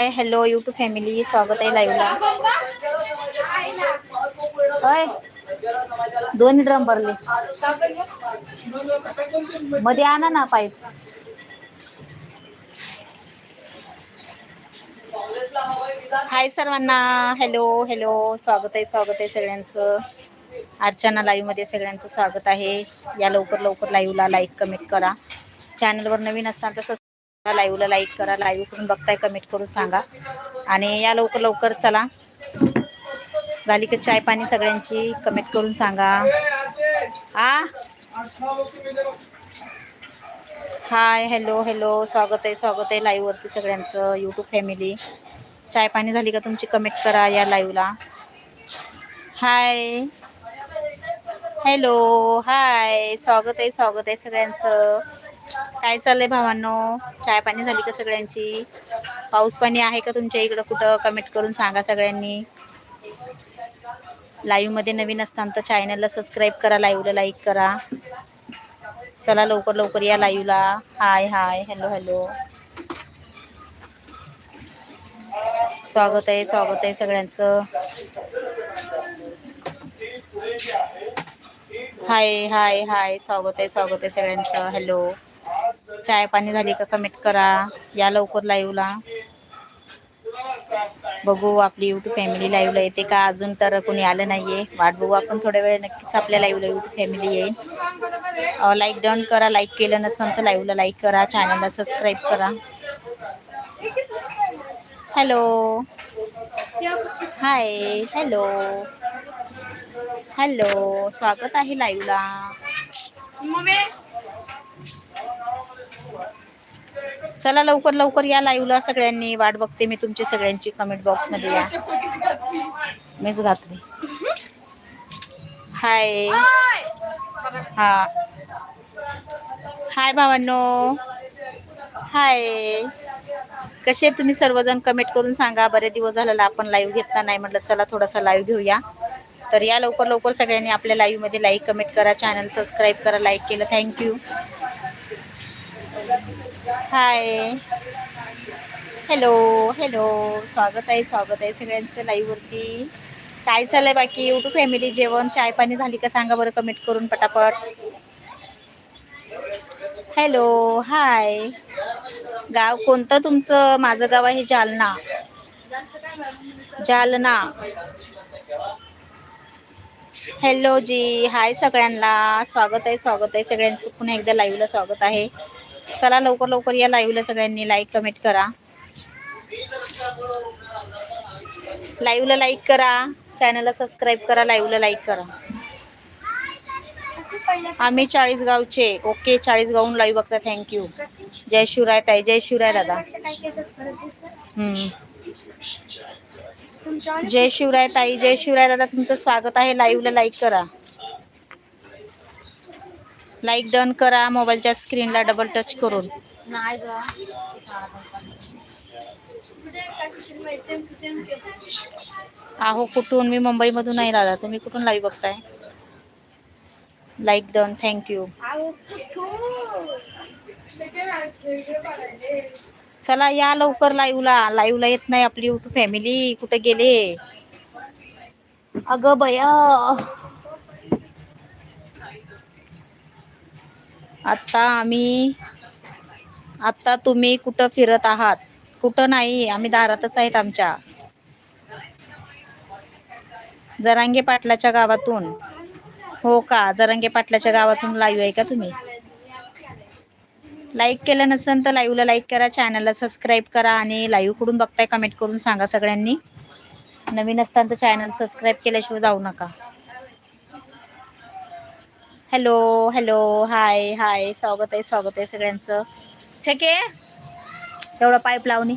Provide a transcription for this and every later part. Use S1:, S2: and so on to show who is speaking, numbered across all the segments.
S1: Hello YouTube family स्वागत आहे लाईव्हला होय दोन ड्रम भरले. मध्ये आणा ना पाईप हाय सर्वांना. हॅलो हॅलो स्वागत आहे स्वागत आहे सगळ्यांचं. आजच्या ना लाईव्हमध्ये सगळ्यांचं स्वागत आहे. या लवकर लवकर लाईव्हला लाईक कमेंट करा. चॅनलवर नवीन असताना तसं लाईव्हला लाईक करा लाईव्ह करून बघताय कमेंट करून सांगा. आणि या लवकर लवकर चला. झाली का चाय पाणी सगळ्यांची कमेंट करून सांगा. आ? हाय हॅलो हॅलो स्वागत आहे स्वागत आहे लाईव्हवरती सगळ्यांचं युट्यूब फॅमिली चाय पाणी झाली का तुमची? कमेंट करा या लाईव्हला हाय हॅलो हाय स्वागत आहे स्वागत आहे सगळ्यांचं. काय चाललंय भावांनो? चाय पाणी झाली का सगळ्यांची? पाऊस पाणी आहे का तुमच्या इकडं? कुठं कमेंट करून सांगा सगळ्यांनी. लाईव्हमध्ये नवीन असताना तर चॅनलला सबस्क्राईब करा लाईव्हला लाईक करा. चला लवकर लवकर या लाईव्हला हाय हाय हॅलो हॅलो स्वागत आहे स्वागत आहे सगळ्यांचं. हाय हाय हाय स्वागत आहे स्वागत आहे सगळ्यांचं. हॅलो चाय पाणी झाली का कमेंट करा. या लवकर लाईव्हला बघू आपली युट्यूब फॅमिली लाईव्हला येते का? अजून तर कोणी आलं नाहीये. वाट बघू आपण थोड्या वेळ नक्कीच आपल्या लाईव्हला युट्यूब फॅमिली येईल. लाईक डन करा. लाईक केलं नसेल तर लाईव्हला लाईक करा. चॅनलला सबस्क्राईब करा. हॅलो हाय हॅलो हॅलो स्वागत आहे लाईव्हला चला लवकर लवकर या लाईव्हला सगळ्यांनी वाट बघते मी तुमची सगळ्यांची कमेंट बॉक्समध्ये या. मीच घातली. हाय हा. हाय भावांनो. हाय कसे तुम्ही सर्वजण? कमेंट करून सांगा. बरेच दिवस झालेला आपण लाईव्ह घेतला नाही म्हटलं चला थोडासा लाईव्ह घेऊया. तर या लवकर लवकर सगळ्यांनी आपल्या लाईव्हमध्ये लाईक कमेंट करा चॅनल सबस्क्राईब करा लाईक केलं. Thank you hi hello hello स्वागत आहे स्वागत आहे सगळ्यांचं लाईव्हवरती काय चाललंय बाकी? युट्यूब फॅमिली जेवण चाय पाणी झाली का सांगा बरं कमेंट करून पटापट. हॅलो हाय गाव कोणतं तुमचं? माझं गाव आहे जालना. जालना. हॅलो जी हाय सगळ्यांना. स्वागत आहे स्वागत आहे सगळ्यांचं. पुन्हा एकदा लाईव्हला स्वागत आहे. चला लवकर लवकर या लाईव्हला सगळ्यांनी लाईक कमेंट करा. लाईव्हला लाईक करा. चॅनलला सबस्क्राईब करा. लाईव्हला लाईक करा. आम्ही चाळीसगावचे ओके चाळीसगावहून लाईव्ह बघता. थँक्यू जय शिवराय ताई. जय शिवराय दादा. जय शिवराय ताई. जय शिवराय दादा तुमचं स्वागत आहे. लाईव्हला लाईक करा. लाईक डन करा मोबाईलच्या स्क्रीनला डबल टच करून. आहो? कुठून? मी मुंबईमधून नाही दादा. तुम्ही कुठून लाईव्ह बघताय? लाईक डन थँक्यू चला या लवकर लाईव्हला लाईव्हला येत नाही आपली फॅमिली कुठे गेले? अगं बया आत्ता आम्ही आत्ता तुम्ही कुठं फिरत आहात? कुठं नाही आम्ही दारातच आहेत आमच्या. जरांगे पाटलाच्या गावातून. हो का? जरांगे पाटलाच्या गावातून लाईव्ह आहे का तुम्ही? लाईक केलं नसेल तर लाईव्हला लाईक करा चॅनलला सबस्क्राईब करा आणि लाईव्ह बघताय कमेंट करून सांगा सगळ्यांनी. नवीन असताना तर चॅनल सबस्क्राईब केल्याशिवाय जाऊ नका. हॅलो हॅलो हाय हाय स्वागत आहे स्वागत आहे सगळ्यांचं. छके एवढं पाईप लावणी.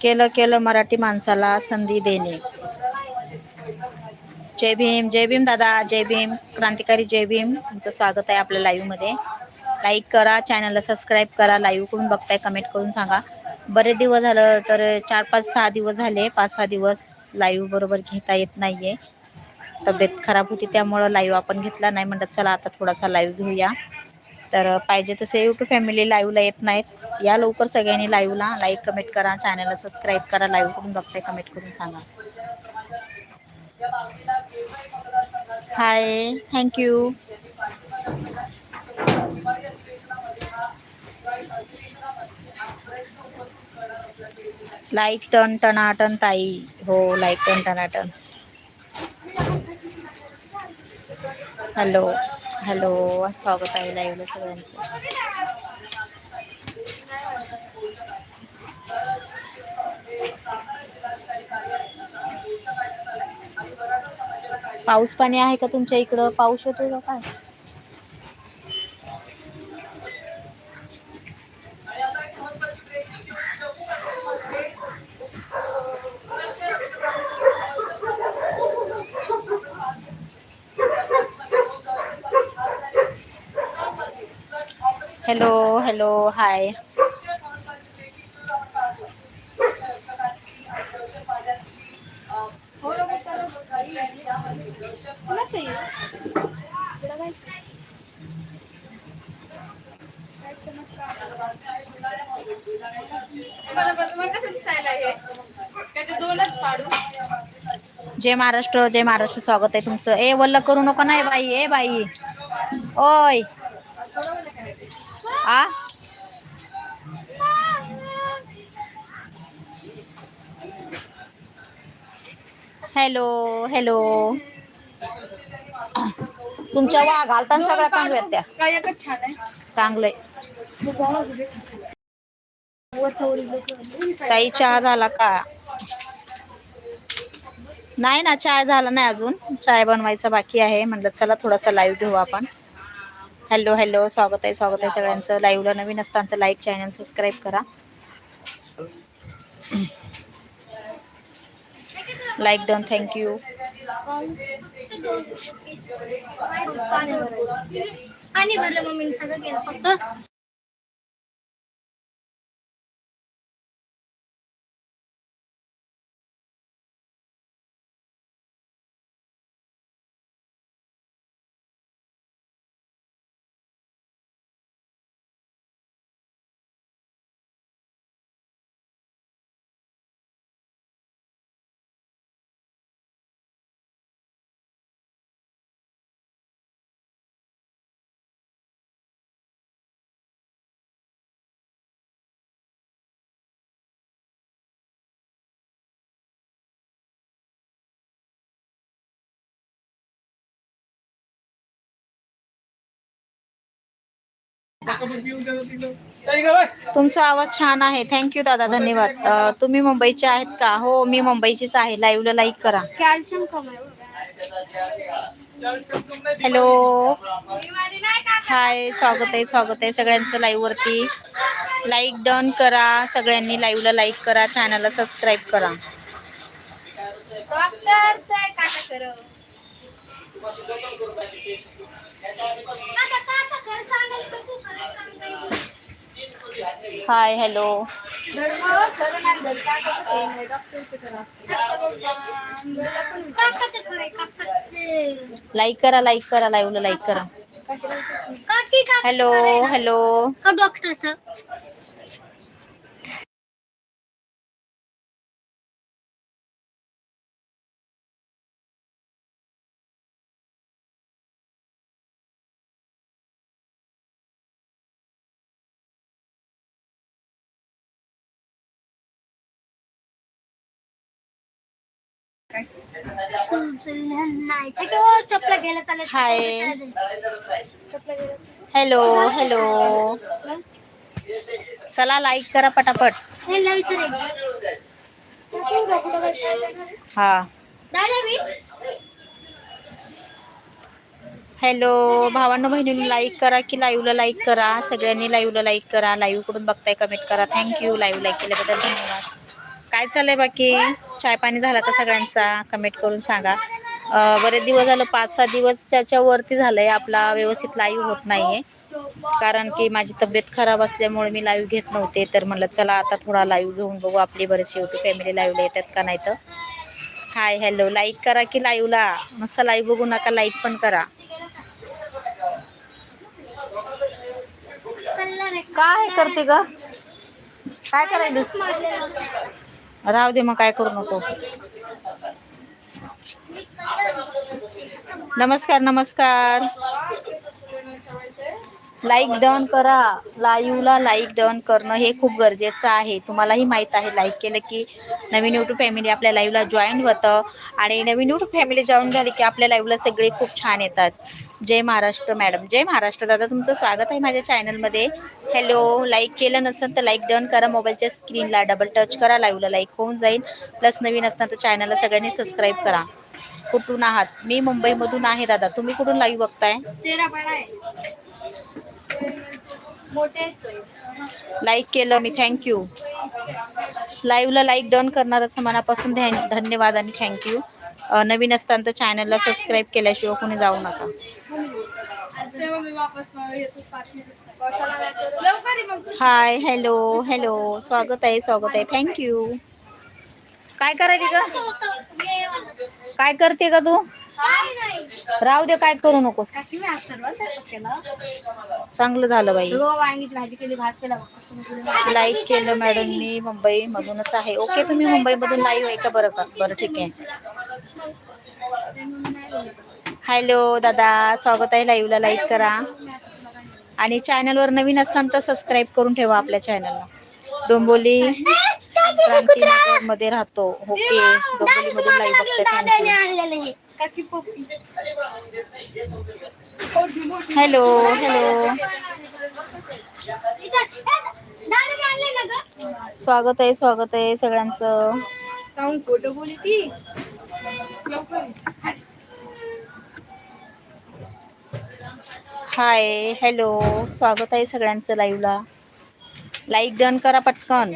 S1: केलं केलं मराठी माणसाला संधी देणे. जय भीम जय भीम दादा जय भीम. क्रांतिकारी जय भीम. तुमचं स्वागत आहे आपल्या लाईव्हमध्ये लाईक करा चॅनलला सबस्क्राईब करा लाईव्ह करून बघताय कमेंट करून सांगा. बरेच दिवस झालं तर चार पाच सहा दिवस झाले. पाच सहा दिवस लाईव्ह बरोबर घेता येत नाही आहे तब्येत खराब होती त्यामुळं लाईव्ह आपण घेतला नाही. म्हणतात चला आता थोडासा लाईव्ह घेऊया. तर पाहिजे तसे यूट्यूब फॅमिली लाईव्हला येत नाहीत. या लवकर सगळ्यांनी लाईव्हला लाईक कमेंट करा. चॅनलला सबस्क्राईब करा. लाईव्ह करून बघताय कमेंट करून सांगा. हाय थँक्यू लाईक टन टनाटन ताई. हो लाईक टन टनाटन हॅलो हॅलो स्वागत आहे लाईव्हला सगळ्यांचं. पाऊस पाणी आहे का तुमच्या इकडं? पाऊस येतोय का काय? हॅलो हॅलो हाय जय महाराष्ट्र जय महाराष्ट्र स्वागत आहे तुमचं. ए वल्ल करू नका नाही बाई ए बाई. ओय. आ? Hello hello. तुमच्या वा घालताना सगळ्या पांढऱ्या त्या.
S2: काय एकच छान आहे?
S1: चांगलंय. ताई चहा झाला का? नाही ना चाय झाला नाही अजून. चाय बनवायचा बाकी आहे. म्हटलं चला थोडासा लाईव्ह घेऊ आपण. Hello hello. स्वागत आहे स्वागत आहे सगळ्यांचं. लाईव्हला नवीन असताना तर लाईक चॅनल सबस्क्राईब करा. लाईक डन थँक्यू
S2: पाणी भरलं मम्मीने सगळं केलं. फक्त
S1: तुमचा आवाज छान आहे. थँक्यू दादा धन्यवाद. तुम्ही मुंबईचे आहेत का? हो मी मुंबईचीच आहे. लाईव्हला लाईक करा. हॅलो हाय स्वागत आहे स्वागत आहे सगळ्यांचं लाईव्ह वरती. लाईक डन करा. सगळ्यांनी लाईव्हला लाईक करा. चॅनलला सबस्क्राईब करा.
S2: डॉक्टरचं
S1: हाय हॅलो लाईक करा लाईक करा लाईव्हला लाईक करा. हॅलो हॅलो
S2: का
S1: हाय. हॅलो हॅलो चला लाईक करा पटापट.
S2: हा.
S1: हॅलो भावांनो बहिणींनी लाईक करा की लाईव्हला लाईक करा. सगळ्यांनी लाईव्हला लाईक करा. लाईव्हकडून बघताय कमेंट करा. थँक्यू लाईव्ह लाईक केल्याबद्दल धन्यवाद. काय चाललंय बाकी? चाय पाणी झाला का सगळ्यांचा कमेंट करून सांगा. बरेच दिवस झालं पाच सहा दिवसच्या वरती झालंय आपला व्यवस्थित लाईव्ह होत नाहीये. कारण की माझी तब्येत खराब असल्यामुळे मी लाईव्ह घेत नव्हते तर म्हणलं चला आता थोडा लाईव्ह घेऊन बघू आपली बरेचशी होती फॅमिली लाईव्हला येतात का नाही तर. हाय हॅलो लाईक करा की लाईव्हला मस्त लाईव्ह बघू नका लाईक पण करा. काय करते ग? काय करायचं राहू दे मग काय करू नको. नमस्कार नमस्कार. लाईक डन करा. लाईव्हला लाईक डन करणं हे खूप गरजेचं आहे. तुम्हालाही माहीत आहे लाईक केलं की नवीन यूट्यूब फॅमिली आपल्या लाईव्हला जॉईन होतं. आणि नवीन यूट्यूब फॅमिली जॉईन झाली की आपल्या लाईव्हला सगळे खूप छान येतात. जय महाराष्ट्र मॅडम जय महाराष्ट्र दादा तुमचं स्वागत आहे माझ्या चॅनलमध्ये हॅलो लाईक केलं नसेल तर लाईक डन करा. मोबाईलच्या स्क्रीनला डबल टच करा. लाईव्हला लाईक होऊन जाईल. प्लस नवीन असणार तर चॅनलला सगळ्यांनी सबस्क्राईब करा. कुठून आहात? मी मुंबईमधून आहे दादा. तुम्ही कुठून लाईव्ह बघताय? लाईक केलं मी थँक्यू लाईव्हला लाईक डन करणारच मनापासून ध्यान धन्यवाद आणि थँक्यू नवीन असताना तर चॅनलला सबस्क्राईब केल्याशिवाय कोणी जाऊ नका. हाय हॅलो हॅलो स्वागत आहे स्वागत आहे. थँक्यू काय करायची ग? काय करते का तू? राहू दे काय करू नकोस.
S2: काकी मी आज सर्व स्वयंपाक केला?
S1: चांगलं झालं बाई.
S2: हो वांगीची भाजी केली भात केला
S1: लाईक केलं मॅडम मी मुंबई मधूनच आहे. ओके तुम्ही मुंबईमधून लाईव्ह आहे का बरं का? बरं ठीक आहे. हॅलो दादा. स्वागत आहे लाईव्हला लाईक करा. आणि चॅनलवर नवीन असताना तर सबस्क्राईब करून ठेवा आपल्या चॅनलला डोंबोली. क्रांतीनगरमध्ये राहतो ओके डोंबोली मधून लाईव्ह बघते
S2: दादाने
S1: थँक्यू
S2: आणलेलं हे.
S1: Hello hello. स्वागत आहे स्वागत आहे सगळ्यांचं.
S2: फोटो बोली ती? लवकर
S1: हाय हॅलो. स्वागत आहे सगळ्यांचं लाईव्हला लाईक डन करा पटकन.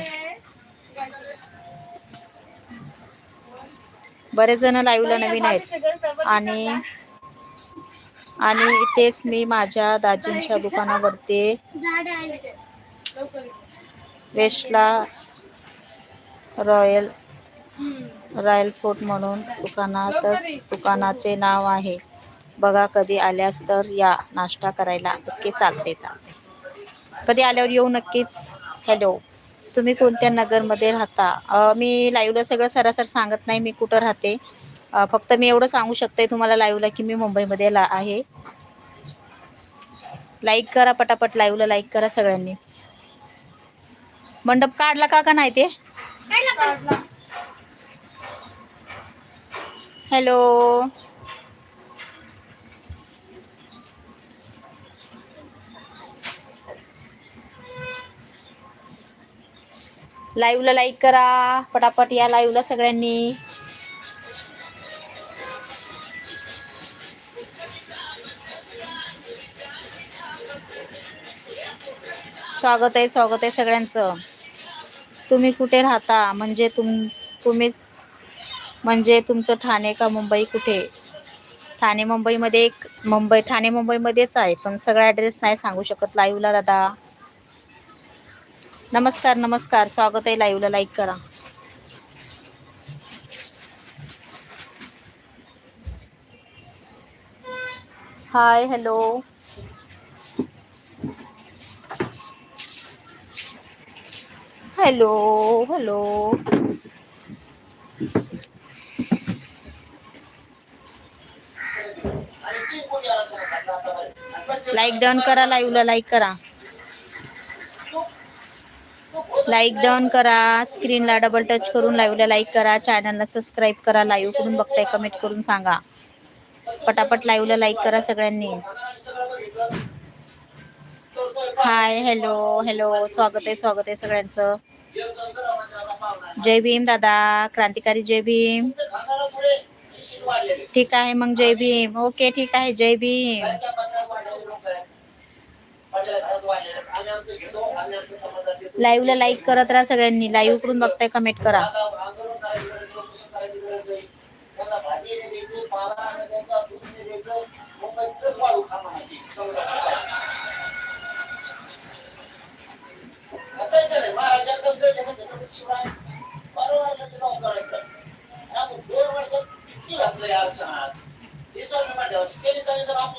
S1: बरेच जण लाईव्हला नवीन आहेत. आणि आणि इथेच मी माझ्या दाजींच्या दुकानावरती वेस्टला रॉयल रॉयल फोर्ट म्हणून दुकानात दुकानाचे नाव आहे. बघा कधी आल्यास तर या नाश्ता करायला. नक्की चालते चालते कधी आल्यावर येऊ नक्कीच. हॅलो तुम्ही कोणत्या नगरमध्ये राहता? मी लाईव्हला सगळं सरासर सांगत नाही मी कुठं राहते. फक्त मी एवढं सांगू शकते तुम्हाला लाईव्हला की मी मुंबईमध्ये ला आहे. लाईक करा पटापट लाईव्हला लाईक करा सगळ्यांनी. मंडप काढला का का नाही ते? हॅलो लाईव्हला लाईक करा. पटापट या लाईव्हला सगळ्यांनी. स्वागत आहे स्वागत आहे सगळ्यांचं. तुम्ही कुठे राहता? म्हणजे तुम तुम्ही म्हणजे तुमचं ठाणे का मुंबई कुठे? ठाणे मुंबईमध्ये एक मुंबई ठाणे मुंबईमध्येच आहे पण सगळा ॲड्रेस नाही सांगू शकत लाईव्हला दादा. नमस्कार नमस्कार. स्वागत आहे लाईव्हला लाईक करा. Hi hello hello hello like done करा लाईव्हला लाईक करा. लाईक डाऊन करा स्क्रीनला डबल टच करून लाईव्हला लाईक करा चॅनलला सबस्क्राईब करा लाईव्ह करून बघताय कमेंट करून सांगा. पटापट लाईव्हला लाईक करा सगळ्यांनी. हाय हॅलो हॅलो स्वागत आहे स्वागत आहे सगळ्यांचं. जय भीम दादा क्रांतिकारी जय भीम. ठीक आहे मग जय भीम. ओके ठीक आहे जय भीम. लाईव्हला लाईक करत राहा सगळ्यांनी. लाईव्ह करून बघताय कमेंट करा.
S3: दोन वर्षात किती घातलं या आरक्षणात? Isso é uma delas. Eles ainda não